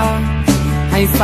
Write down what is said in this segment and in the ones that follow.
ให้ส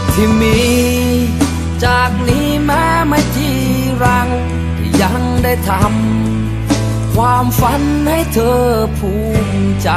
ที่มี จากนี้แม้ไม่จีรัง ยังได้ทำความฝันให้เธอภูมิใจ